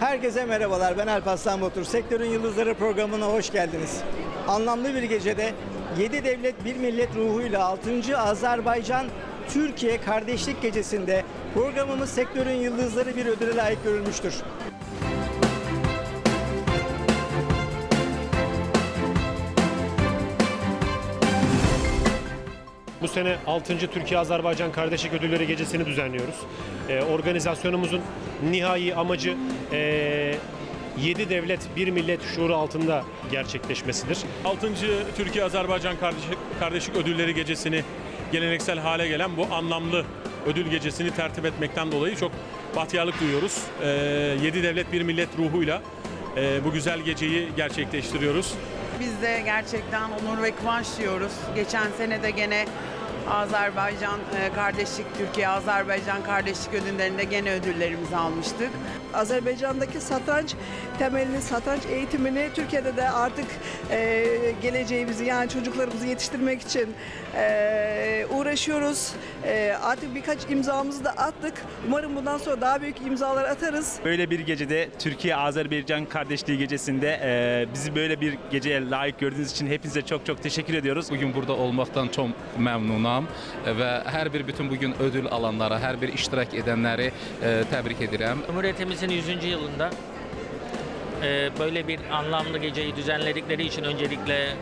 Herkese merhabalar. Ben Alp Aslan Batur. Sektörün Yıldızları programına hoş geldiniz. Anlamlı bir gecede 7 devlet bir millet ruhuyla 6. Azerbaycan Türkiye Kardeşlik Gecesi'nde programımız Sektörün Yıldızları bir ödüle layık görülmüştür. Sene 6. Türkiye-Azerbaycan Kardeşlik Ödülleri Gecesi'ni düzenliyoruz. Ee, organizasyonumuzun nihai amacı e, 7 devlet bir millet şuuru altında gerçekleşmesidir. 6. Türkiye-Azerbaycan Kardeşlik, Kardeşlik Ödülleri Gecesi'ni geleneksel hale gelen bu anlamlı ödül gecesini tertip etmekten dolayı çok bahtiyarlık duyuyoruz. 7 devlet bir millet ruhuyla e, bu güzel geceyi gerçekleştiriyoruz. Biz de gerçekten onur ve kıvanç duyuyoruz. Geçen sene de gene Azerbaycan e, Kardeşlik, Türkiye-Azerbaycan Kardeşlik ödüllerinde gene ödüllerimizi almıştık. Azerbaycan'daki satranç temelini, satranç eğitimini Türkiye'de de artık e, geleceğimizi yani çocuklarımızı yetiştirmek için e, uğraşıyoruz. E, artık birkaç imzamızı da attık. Umarım bundan sonra daha büyük imzalar atarız. Böyle bir gecede Türkiye-Azerbaycan Kardeşliği Gecesi'nde e, bizi böyle bir geceye layık gördüğünüz için hepinize çok çok teşekkür ediyoruz. Bugün burada olmaktan çok məmnunam və hər bir bütün bugün ödül alanlara, hər bir iştirak edənləri e, təbrik edirəm. Cumhuriyetimizin 100. yılında e, böyle bir anlamlı geceyi düzenledikleri için öncelikle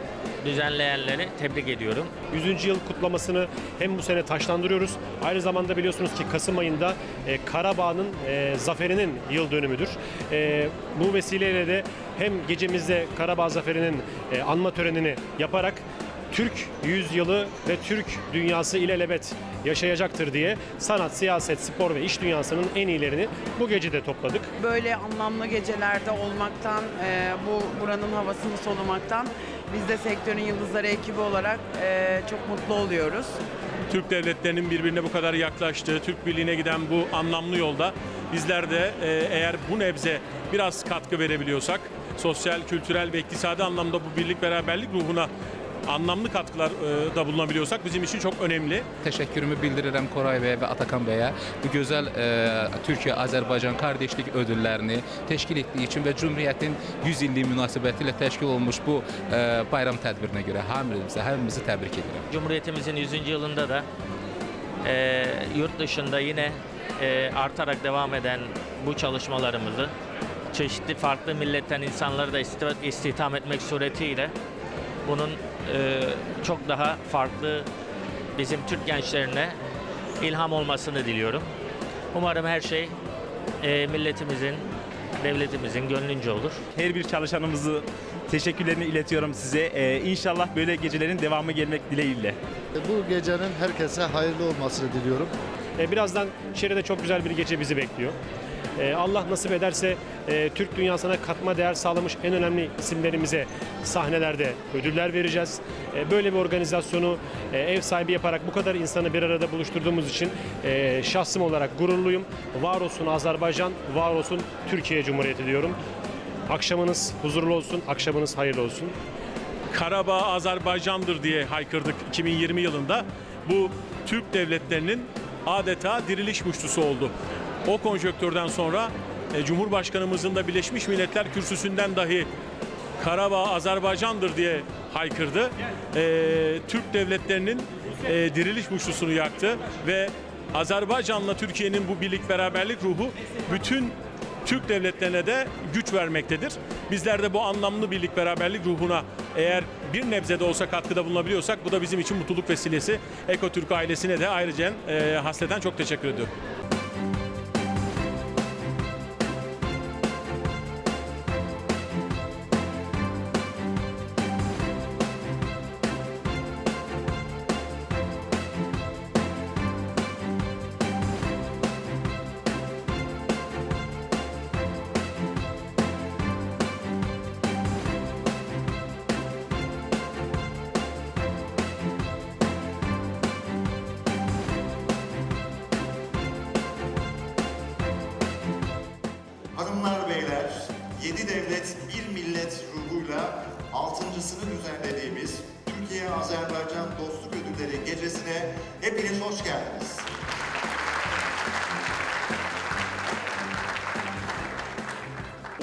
düzenleyenleri tebrik ediyorum. 100. yıl kutlamasını hem bu sene taşlandırıyoruz. Aynı zamanda biliyorsunuz ki Kasım ayında e, Karabağ'ın e, zaferinin yıl dönümüdür. E, bu vesileyle de hem gecemizde Karabağ zaferinin e, anma törenini yaparak Türk yüzyılı ve Türk dünyası ilelebet yaşayacaktır diye sanat, siyaset, spor ve iş dünyasının en iyilerini bu gecede topladık. Böyle anlamlı gecelerde olmaktan, e, bu buranın havasını solumaktan biz de sektörün yıldızları ekibi olarak e, çok mutlu oluyoruz. Türk devletlerinin birbirine bu kadar yaklaştığı, Türk Birliği'ne giden bu anlamlı yolda bizler de e, eğer bu nebze biraz katkı verebiliyorsak, sosyal, kültürel ve iktisadi anlamda bu birlik beraberlik ruhuna anlamlı katkılar e, da bulunabiliyorsak bizim için çok önemli. Təşəkkürümü bildirirəm Koray bəyə və Atakan bəyə bu gözəl e, Türkiyə-Azərbaycan qardaşlıq ödüllərini təşkil etdiyi üçün və Cümhuriyyətin 100 illiyi münasibətilə təşkil olmuş bu e, bayram tədbirinə görə hamımızı, hamımızı təbrik edirəm. Cumhuriyetimizin 100. yılında da e, yurt dışında yine e, artarak devam eden bu çalışmalarımızı çeşitli farklı milletten insanları da isti- istihdam etmek suretiyle bunun e, çok daha farklı bizim Türk gençlerine ilham olmasını diliyorum. Umarım her şey e, milletimizin, devletimizin gönlünce olur. Her bir çalışanımızı teşekkürlerini iletiyorum size. E, inşallah böyle gecelerin devamı gelmek dileğiyle. Bu gecenin herkese hayırlı olmasını diliyorum. E, Birazdan içeride çok güzel bir gece bizi bekliyor. E, Allah nasip ederse e, Türk dünyasına katma değer sağlamış en önemli isimlerimize sahnelerde ödüller vereceğiz. E, Böyle bir organizasyonu e, ev sahibi yaparak bu kadar insanı bir arada buluşturduğumuz için e, şahsım olarak gururluyum. Var olsun Azerbaycan, var olsun Türkiye Cumhuriyeti diyorum. Akşamınız huzurlu olsun, akşamınız hayırlı olsun. Karabağ Azerbaycan'dır diye haykırdık 2020 yılında. Bu Türk devletlerinin adeta diriliş muştusu oldu. O konjöktürden sonra e, Cumhurbaşkanımızın da Birleşmiş Milletler Kürsüsü'nden dahi Karabağ Azerbaycan'dır diye haykırdı. E, Türk devletlerinin e, diriliş muştusunu yaktı ve Azerbaycan'la Türkiye'nin bu birlik beraberlik ruhu bütün Türk devletlerine de güç vermektedir. Bizler de bu anlamlı birlik beraberlik ruhuna eğer bir nebze de olsa katkıda bulunabiliyorsak bu da bizim için mutluluk vesilesi. Ekotürk ailesine de ayrıca e, hasleten çok teşekkür ediyorum. Türkiye-Azerbaycan Dostluk Ödülleri gecesine hepiniz hoş geldiniz.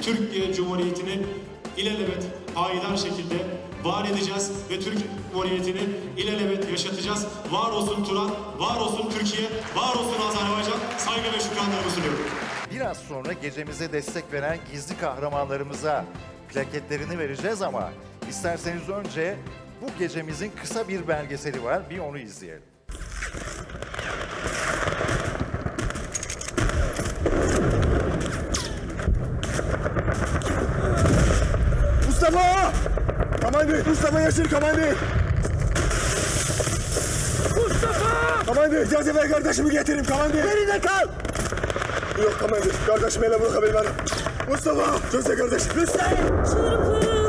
Türkiye Cumhuriyeti'ni ilelebet payidar şekilde var edeceğiz ve Türk Cumhuriyeti'ni ilelebet yaşatacağız. Var olsun Turan, var olsun Türkiye, var olsun Azerbaycan. Saygı ve şükranlarımı sunuyorum. Biraz sonra gecemize destek veren gizli kahramanlarımıza plaketlerini vereceğiz ama isterseniz önce bu gecemizin kısa bir belgeseli var. Bir onu izleyelim. Mustafa! Kamandi! Mustafa Yaşır Kamandi! Mustafa! Kamandi! Cazibe kardeşimi getirin Kamandi! Nerede kal? Yok Kamandi. Kardeşimi ele bırakabilirim. Mustafa! Cazibe kardeşim. Lütfen! Karadeniz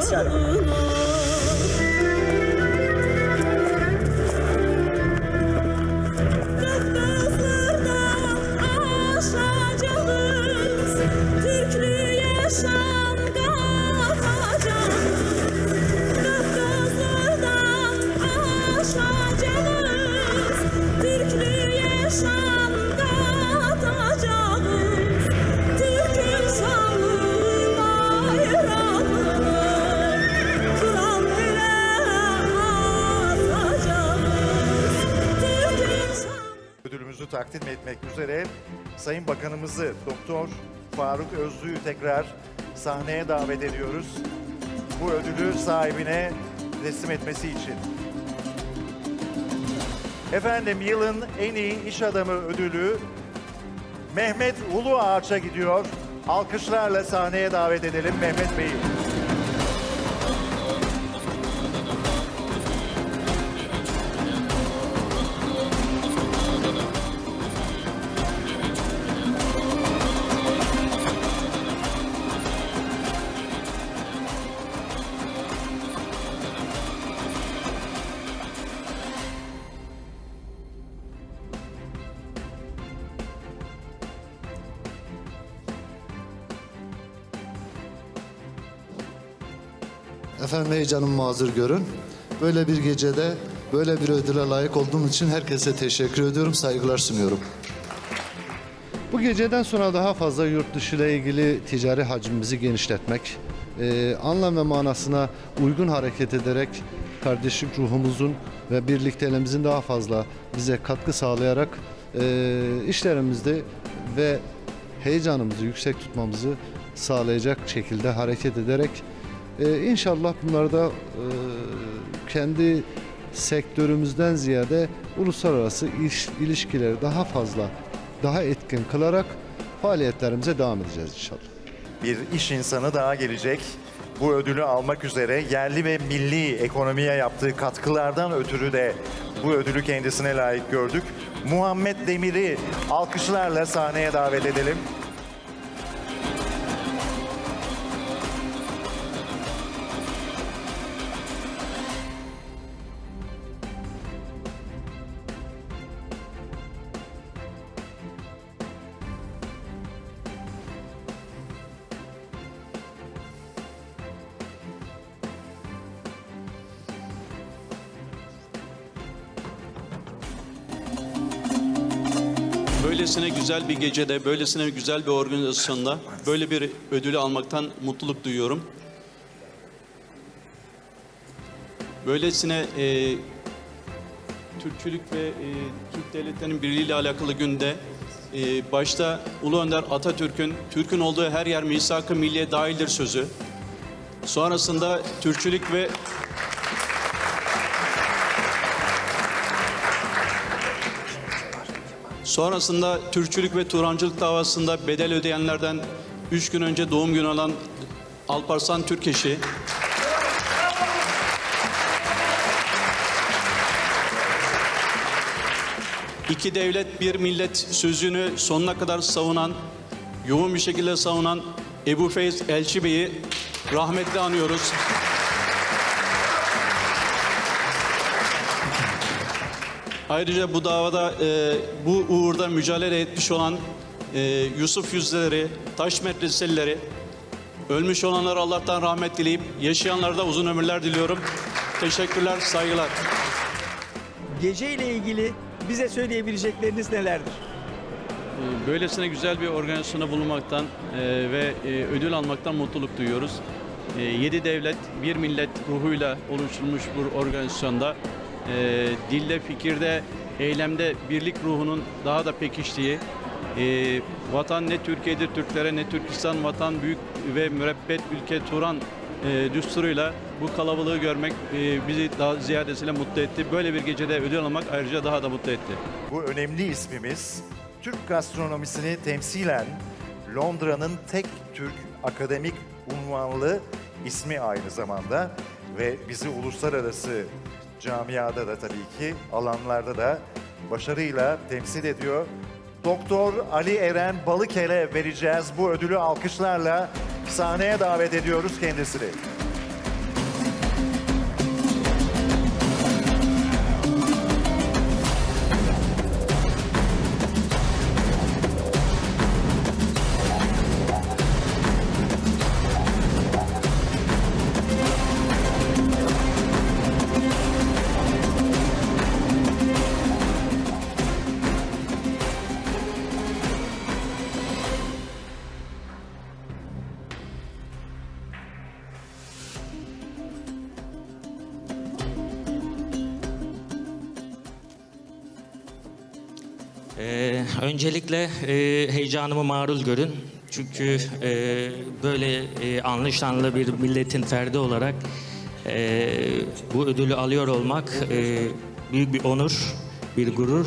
toprağına Aferin Sayın Bakanımızı Doktor Faruk Özlü'yü tekrar sahneye davet ediyoruz. Bu ödülü sahibine teslim etmesi için. Efendim yılın en iyi iş adamı ödülü Mehmet Ulu Ağaç'a gidiyor. Alkışlarla sahneye davet edelim Mehmet Bey'i. Efendim heyecanımı mazur görün. Böyle bir gecede böyle bir ödüle layık olduğum için herkese teşekkür ediyorum, saygılar sunuyorum. Bu geceden sonra daha fazla yurt dışı ile ilgili ticari hacmimizi genişletmek, e, anlam ve manasına uygun hareket ederek kardeşlik ruhumuzun ve birlikteliğimizin daha fazla bize katkı sağlayarak e, işlerimizde ve heyecanımızı yüksek tutmamızı sağlayacak şekilde hareket ederek ee, inşallah bunları da e, kendi sektörümüzden ziyade uluslararası iş, ilişkileri daha fazla, daha etkin kılarak faaliyetlerimize devam edeceğiz inşallah. bir iş insanı daha gelecek. Bu ödülü almak üzere yerli ve milli ekonomiye yaptığı katkılardan ötürü de bu ödülü kendisine layık gördük. Muhammed Demir'i alkışlarla sahneye davet edelim. Böylesine güzel bir gecede, böylesine güzel bir organizasyonda böyle bir ödülü almaktan mutluluk duyuyorum. Böylesine e, Türkçülük ve e, Türk devletlerinin birliğiyle alakalı günde e, başta Ulu Önder Atatürk'ün Türk'ün olduğu her yer misak-ı milliye dahildir sözü. Sonrasında Türkçülük ve Sonrasında Türkçülük ve Turancılık davasında bedel ödeyenlerden 3 gün önce doğum günü olan Alparslan Türkeş'i, iki devlet bir millet sözünü sonuna kadar savunan, yoğun bir şekilde savunan Ebu Feyz Elçi Bey'i rahmetle anıyoruz. Ayrıca bu davada e, bu uğurda mücadele etmiş olan e, Yusuf Yüzleri, Taş Medreselileri, ölmüş olanlara Allah'tan rahmet dileyip yaşayanlara da uzun ömürler diliyorum. Teşekkürler, saygılar. Gece ile ilgili bize söyleyebilecekleriniz nelerdir? Ee, Böylesine güzel bir organizasyona bulunmaktan e, ve e, ödül almaktan mutluluk duyuyoruz. E, Yedi devlet, bir millet ruhuyla oluşturulmuş bu organizasyonda e, dille, fikirde, eylemde birlik ruhunun daha da pekiştiği, e, vatan ne Türkiye'dir Türklere ne Türkistan vatan büyük ve mürebbet ülke Turan e, düsturuyla bu kalabalığı görmek e, bizi daha ziyadesiyle mutlu etti. Böyle bir gecede ödül almak ayrıca daha da mutlu etti. Bu önemli ismimiz Türk gastronomisini temsilen Londra'nın tek Türk akademik unvanlı ismi aynı zamanda ve bizi uluslararası camiada da tabii ki alanlarda da başarıyla temsil ediyor. Doktor Ali Eren Balıkel'e vereceğiz bu ödülü alkışlarla sahneye davet ediyoruz kendisini. Öncelikle e, heyecanımı marul görün. Çünkü e, böyle e, anlı şanlı bir milletin ferdi olarak e, bu ödülü alıyor olmak e, büyük bir onur, bir gurur.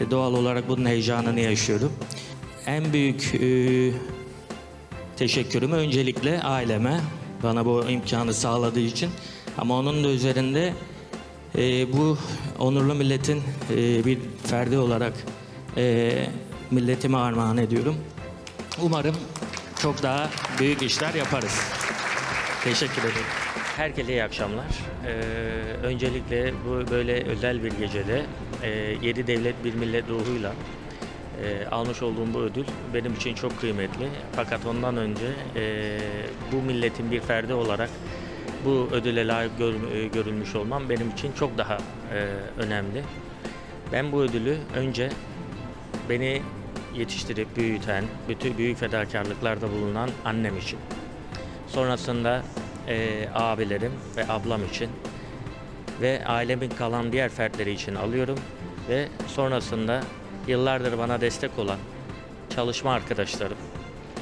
E, doğal olarak bunun heyecanını yaşıyorum. En büyük e, teşekkürümü öncelikle aileme, bana bu imkanı sağladığı için. Ama onun da üzerinde e, bu onurlu milletin e, bir ferdi olarak e, milletime armağan ediyorum. Umarım çok daha büyük işler yaparız. Teşekkür ederim. Herkese iyi akşamlar. Ee, öncelikle bu böyle özel bir gecede e, yedi devlet bir millet ruhuyla e, almış olduğum bu ödül benim için çok kıymetli. Fakat ondan önce e, bu milletin bir ferdi olarak bu ödüle layık gör- e, görülmüş olmam benim için çok daha e, önemli. Ben bu ödülü önce beni yetiştirip büyüten, bütün büyük fedakarlıklarda bulunan annem için. Sonrasında e, abilerim ve ablam için ve ailemin kalan diğer fertleri için alıyorum ve sonrasında yıllardır bana destek olan çalışma arkadaşlarım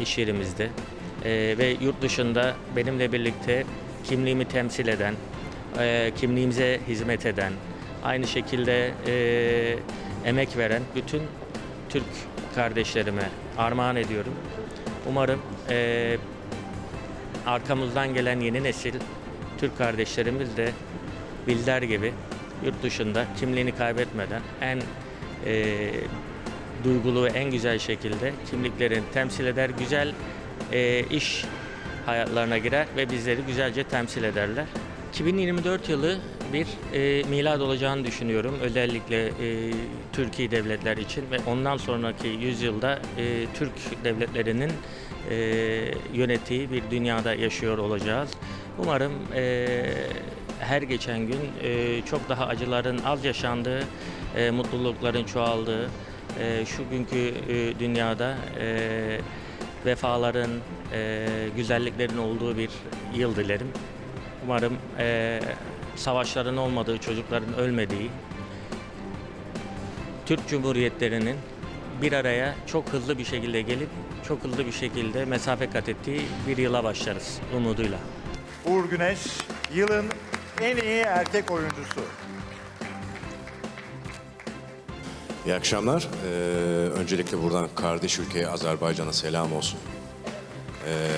iş yerimizde e, ve yurt dışında benimle birlikte kimliğimi temsil eden, e, kimliğimize hizmet eden, aynı şekilde e, emek veren bütün Türk kardeşlerime armağan ediyorum. Umarım e, arkamızdan gelen yeni nesil Türk kardeşlerimiz de bizler gibi yurt dışında kimliğini kaybetmeden en e, duygulu ve en güzel şekilde kimliklerini temsil eder, güzel e, iş hayatlarına girer ve bizleri güzelce temsil ederler. 2024 yılı bir e, milad olacağını düşünüyorum. Özellikle e, Türkiye devletler için ve ondan sonraki yüzyılda e, Türk devletlerinin e, yönettiği bir dünyada yaşıyor olacağız. Umarım e, her geçen gün e, çok daha acıların az yaşandığı, e, mutlulukların çoğaldığı, e, şu günkü e, dünyada e, vefaların, e, güzelliklerin olduğu bir yıl dilerim. Umarım e, savaşların olmadığı, çocukların ölmediği, Türk Cumhuriyetlerinin bir araya çok hızlı bir şekilde gelip çok hızlı bir şekilde mesafe kat ettiği bir yıla başlarız umuduyla. Uğur Güneş yılın en iyi erkek oyuncusu. İyi akşamlar. Ee, öncelikle buradan kardeş ülkeye Azerbaycan'a selam olsun. Ee,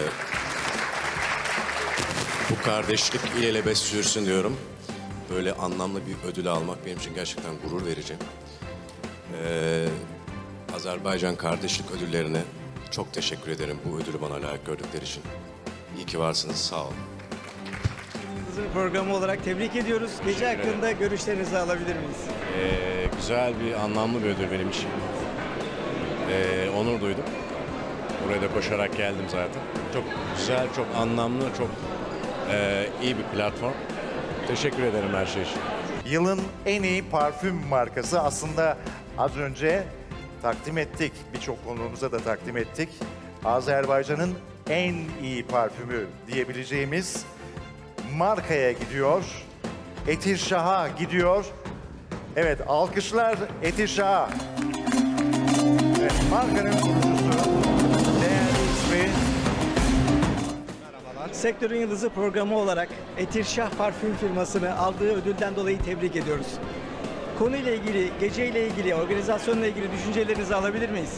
kardeşlik ilelebet sürsün diyorum. Böyle anlamlı bir ödül almak benim için gerçekten gurur verici. Ee, Azerbaycan Kardeşlik Ödülleri'ne çok teşekkür ederim bu ödülü bana layık gördükleri için. İyi ki varsınız, sağ olun. Programı olarak tebrik ediyoruz. Gece Teşekkür ederim. hakkında görüşlerinizi alabilir miyiz? Ee, güzel bir, anlamlı bir ödül benim için. Ee, onur duydum. Buraya da koşarak geldim zaten. Çok güzel, çok anlamlı, çok e, iyi bir platform. Teşekkür ederim her şey için. Yılın en iyi parfüm markası aslında az önce takdim ettik. Birçok konuğumuza da takdim ettik. Azerbaycan'ın en iyi parfümü diyebileceğimiz markaya gidiyor. Etirşah'a gidiyor. Evet alkışlar Etirşah'a. Evet, markanın kurucusu, Sektörün Yıldızı programı olarak Etirşah Parfüm firmasını aldığı ödülden dolayı tebrik ediyoruz. Konuyla ilgili, geceyle ilgili, organizasyonla ilgili düşüncelerinizi alabilir miyiz?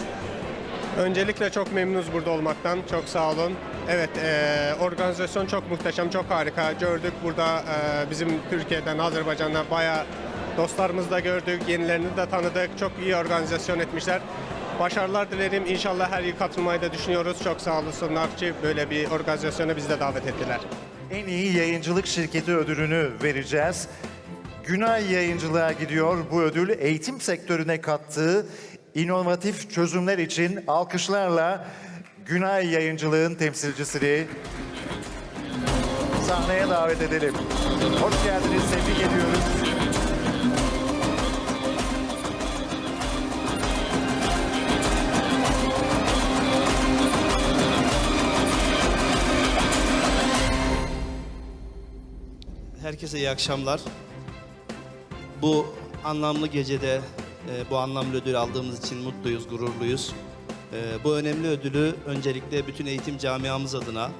Öncelikle çok memnunuz burada olmaktan. Çok sağ olun. Evet, eee, organizasyon çok muhteşem, çok harika. Gördük burada eee, bizim Türkiye'den, Azerbaycan'dan bayağı dostlarımızı da gördük, yenilerini de tanıdık. Çok iyi organizasyon etmişler. Başarılar dilerim. İnşallah her yıl katılmayı da düşünüyoruz. Çok sağ olsunlar ki böyle bir organizasyona bizi de davet ettiler. En iyi yayıncılık şirketi ödülünü vereceğiz. Günay Yayıncılığa gidiyor bu ödül. Eğitim sektörüne kattığı inovatif çözümler için alkışlarla Günay Yayıncılığın temsilcisini sahneye davet edelim. Hoş geldiniz, tebrik ediyoruz. Herkese iyi akşamlar. Bu anlamlı gecede e, bu anlamlı ödül aldığımız için mutluyuz, gururluyuz. E, bu önemli ödülü öncelikle bütün eğitim camiamız adına,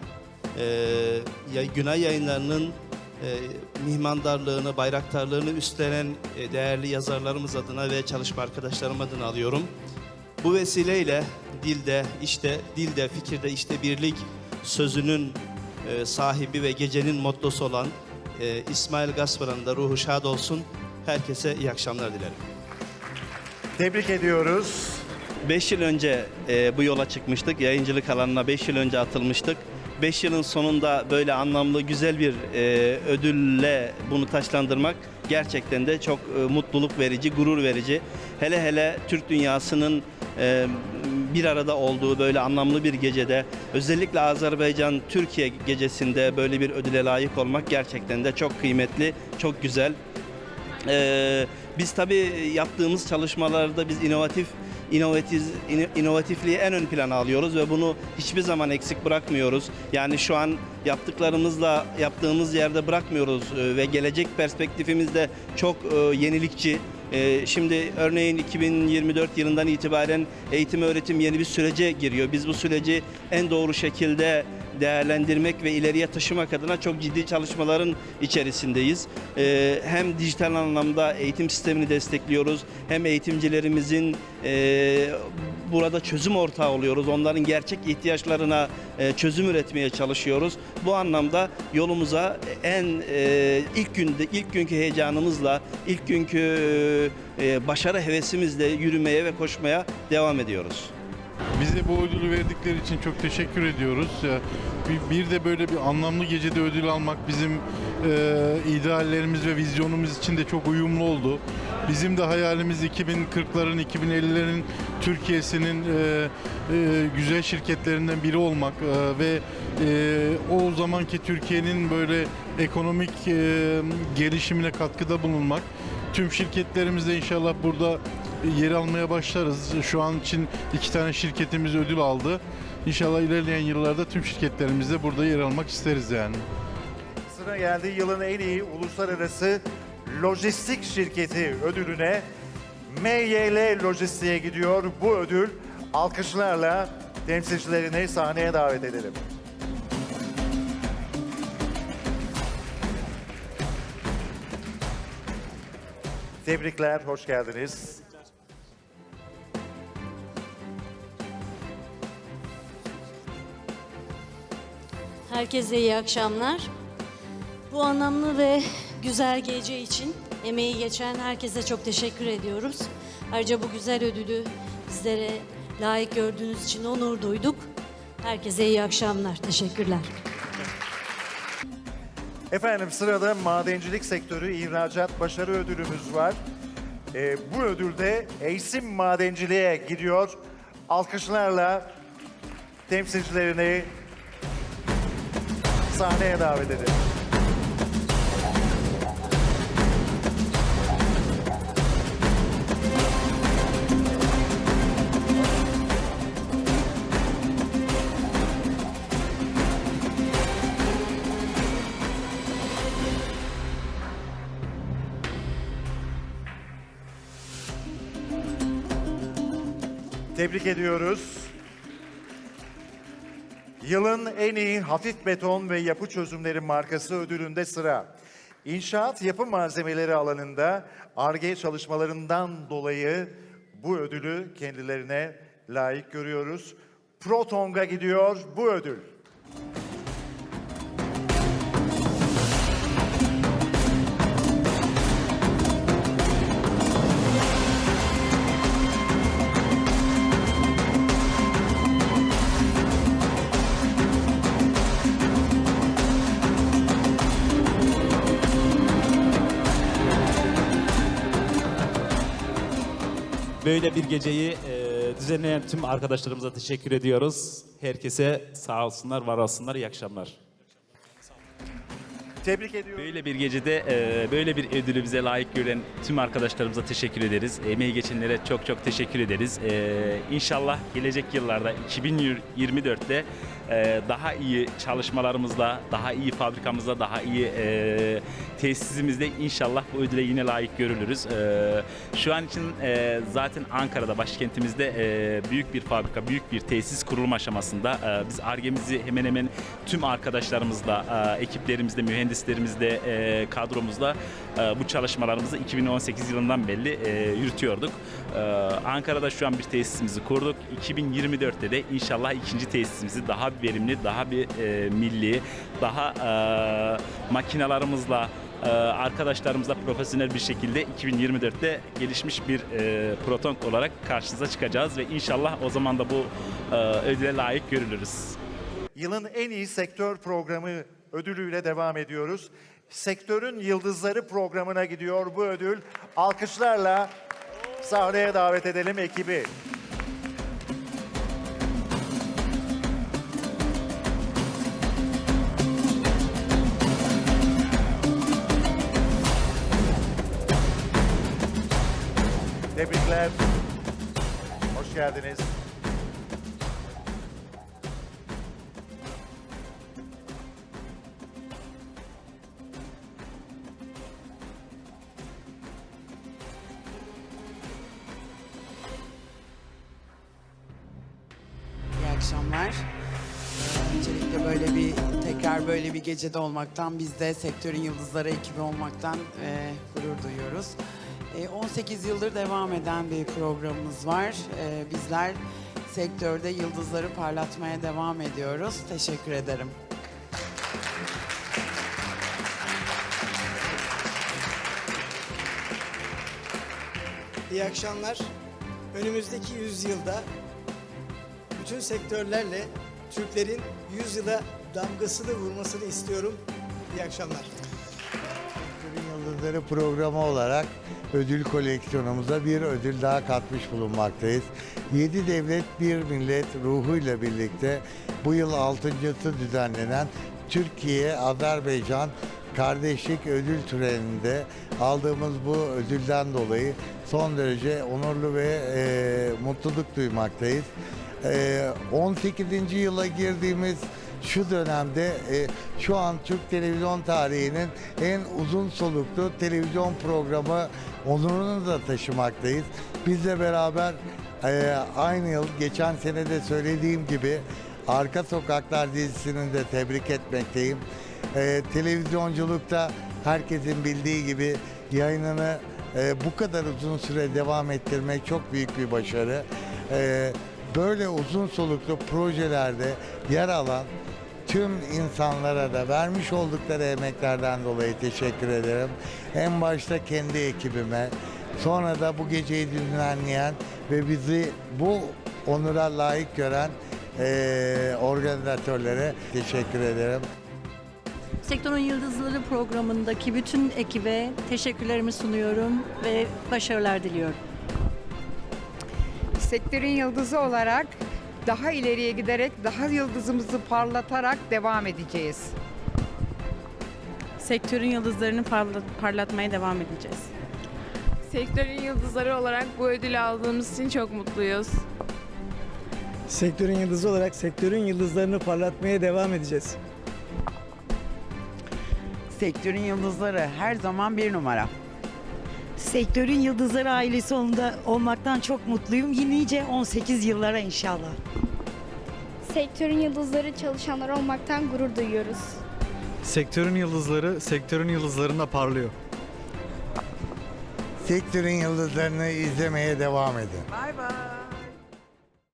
e, Günay Yayınları'nın mihmandarlığını, bayraktarlığını üstlenen değerli yazarlarımız adına ve çalışma arkadaşlarım adına alıyorum. Bu vesileyle dilde, işte, dilde, fikirde, işte birlik sözünün sahibi ve gecenin mottosu olan e, İsmail Gaspar'ın da ruhu şad olsun. Herkese iyi akşamlar dilerim. Tebrik ediyoruz. 5 yıl önce e, bu yola çıkmıştık. Yayıncılık alanına 5 yıl önce atılmıştık. 5 yılın sonunda böyle anlamlı güzel bir e, ödülle bunu taşlandırmak gerçekten de çok e, mutluluk verici, gurur verici. Hele hele Türk dünyasının bir arada olduğu böyle anlamlı bir gecede özellikle Azerbaycan Türkiye gecesinde böyle bir ödüle layık olmak gerçekten de çok kıymetli, çok güzel. Ee, biz tabii yaptığımız çalışmalarda biz inovatif inovatif ino- inovatifliği en ön plana alıyoruz ve bunu hiçbir zaman eksik bırakmıyoruz. Yani şu an yaptıklarımızla yaptığımız yerde bırakmıyoruz e, ve gelecek perspektifimiz de çok e, yenilikçi. E, Şimdi örneğin 2024 yılından itibaren eğitim öğretim yeni bir sürece giriyor. Biz bu süreci en doğru şekilde değerlendirmek ve ileriye taşımak adına çok ciddi çalışmaların içerisindeyiz. Ee, hem dijital anlamda eğitim sistemini destekliyoruz, hem eğitimcilerimizin e, burada çözüm ortağı oluyoruz. Onların gerçek ihtiyaçlarına e, çözüm üretmeye çalışıyoruz. Bu anlamda yolumuza en e, ilk günde ilk günkü heyecanımızla, ilk günkü e, başarı hevesimizle yürümeye ve koşmaya devam ediyoruz. Bize bu ödülü verdikleri için çok teşekkür ediyoruz. Bir- de böyle bir anlamlı gecede ödül almak bizim ideallerimiz ve vizyonumuz için de çok uyumlu oldu. Bizim de hayalimiz 2040'ların, 2050'lerin Türkiye'sinin e, e, güzel şirketlerinden biri olmak e, ve e, o zamanki Türkiye'nin böyle ekonomik e, gelişimine katkıda bulunmak. Tüm şirketlerimiz de inşallah burada yer almaya başlarız. Şu an için iki tane şirketimiz ödül aldı. İnşallah ilerleyen yıllarda tüm şirketlerimiz de burada yer almak isteriz yani. Sıra geldi yılın en iyi uluslararası lojistik şirketi ödülüne. MYL Lojistik'e gidiyor bu ödül. Alkışlarla temsilcilerini sahneye davet edelim. Tebrikler, hoş geldiniz. Herkese iyi akşamlar. Bu anlamlı ve güzel gece için emeği geçen herkese çok teşekkür ediyoruz. Ayrıca bu güzel ödülü bizlere layık gördüğünüz için onur duyduk. Herkese iyi akşamlar. Teşekkürler. Efendim sırada madencilik sektörü ihracat başarı ödülümüz var. Ee, bu ödül de Eysim Madenciliğe gidiyor. Alkışlarla temsilcilerini sahneye davet edelim. Tebrik ediyoruz. Yılın en iyi hafif beton ve yapı çözümleri markası ödülünde sıra. İnşaat yapı malzemeleri alanında ARGE çalışmalarından dolayı bu ödülü kendilerine layık görüyoruz. Protong'a gidiyor bu ödül. Böyle bir geceyi e, düzenleyen tüm arkadaşlarımıza teşekkür ediyoruz. Herkese sağ olsunlar, var olsunlar. İyi akşamlar. Tebrik ediyorum. Böyle bir gecede e, böyle bir ödülü bize layık gören tüm arkadaşlarımıza teşekkür ederiz. Emeği geçenlere çok çok teşekkür ederiz. E, inşallah gelecek yıllarda 2024'te e, daha iyi çalışmalarımızla, daha iyi fabrikamızda, daha iyi e, tesisimizde inşallah bu ödüle yine layık görülürüz. E, şu an için e, zaten Ankara'da başkentimizde e, büyük bir fabrika, büyük bir tesis kurulum aşamasında. Biz ARGE'mizi hemen hemen tüm arkadaşlarımızla, ekiplerimizle, mühendislerimizle, kadromuzla bu çalışmalarımızı 2018 yılından belli yürütüyorduk. Ankara'da şu an bir tesisimizi kurduk. 2024'te de inşallah ikinci tesisimizi daha verimli, daha bir e, milli, daha e, makinalarımızla e, arkadaşlarımızla profesyonel bir şekilde 2024'te gelişmiş bir e, proton olarak karşınıza çıkacağız ve inşallah o zaman da bu e, ödüle layık görülürüz. Yılın en iyi sektör programı ödülüyle devam ediyoruz. Sektörün Yıldızları programına gidiyor bu ödül. Alkışlarla sahneye davet edelim ekibi. Tebrikler. Hoş geldiniz. İyi akşamlar. Öncelikle böyle bir tekrar böyle bir gecede olmaktan biz de sektörün yıldızları ekibi olmaktan e, gurur duyuyoruz. E, 18 yıldır devam eden bir programımız var. E, bizler sektörde yıldızları parlatmaya devam ediyoruz. Teşekkür ederim. İyi akşamlar. Önümüzdeki yüzyılda bütün sektörlerle Türklerin yüzyıla damgasını vurmasını istiyorum. İyi akşamlar. Yıldızları programı olarak ödül koleksiyonumuza bir ödül daha katmış bulunmaktayız. 7 devlet bir millet ruhuyla birlikte bu yıl altıncısı düzenlenen Türkiye Azerbaycan Kardeşlik Ödül Töreni'nde aldığımız bu ödülden dolayı son derece onurlu ve e, mutluluk duymaktayız. E, 18. yıla girdiğimiz şu dönemde e, şu an Türk televizyon tarihinin en uzun soluklu televizyon programı onurunu da taşımaktayız. Bizle beraber e, aynı yıl geçen sene de söylediğim gibi Arka Sokaklar dizisini de tebrik etmekteyim. E, televizyonculukta herkesin bildiği gibi yayınını e, bu kadar uzun süre devam ettirmek çok büyük bir başarı. E, böyle uzun soluklu projelerde yer alan tüm insanlara da vermiş oldukları emeklerden dolayı teşekkür ederim. En başta kendi ekibime, sonra da bu geceyi düzenleyen ve bizi bu onura layık gören eee organizatörlere teşekkür ederim. Sektörün Yıldızları programındaki bütün ekibe teşekkürlerimi sunuyorum ve başarılar diliyorum. Sektörün yıldızı olarak daha ileriye giderek daha yıldızımızı parlatarak devam edeceğiz. Sektörün yıldızlarını parlatmaya devam edeceğiz. Sektörün yıldızları olarak bu ödülü aldığımız için çok mutluyuz. Sektörün yıldızı olarak sektörün yıldızlarını parlatmaya devam edeceğiz. Sektörün yıldızları her zaman bir numara. Sektörün Yıldızları ailesi olunda olmaktan çok mutluyum. Nice 18 yıllara inşallah. Sektörün yıldızları çalışanlar olmaktan gurur duyuyoruz. Sektörün yıldızları sektörün yıldızlarında parlıyor. Sektörün yıldızlarını izlemeye devam edin. Bay bay.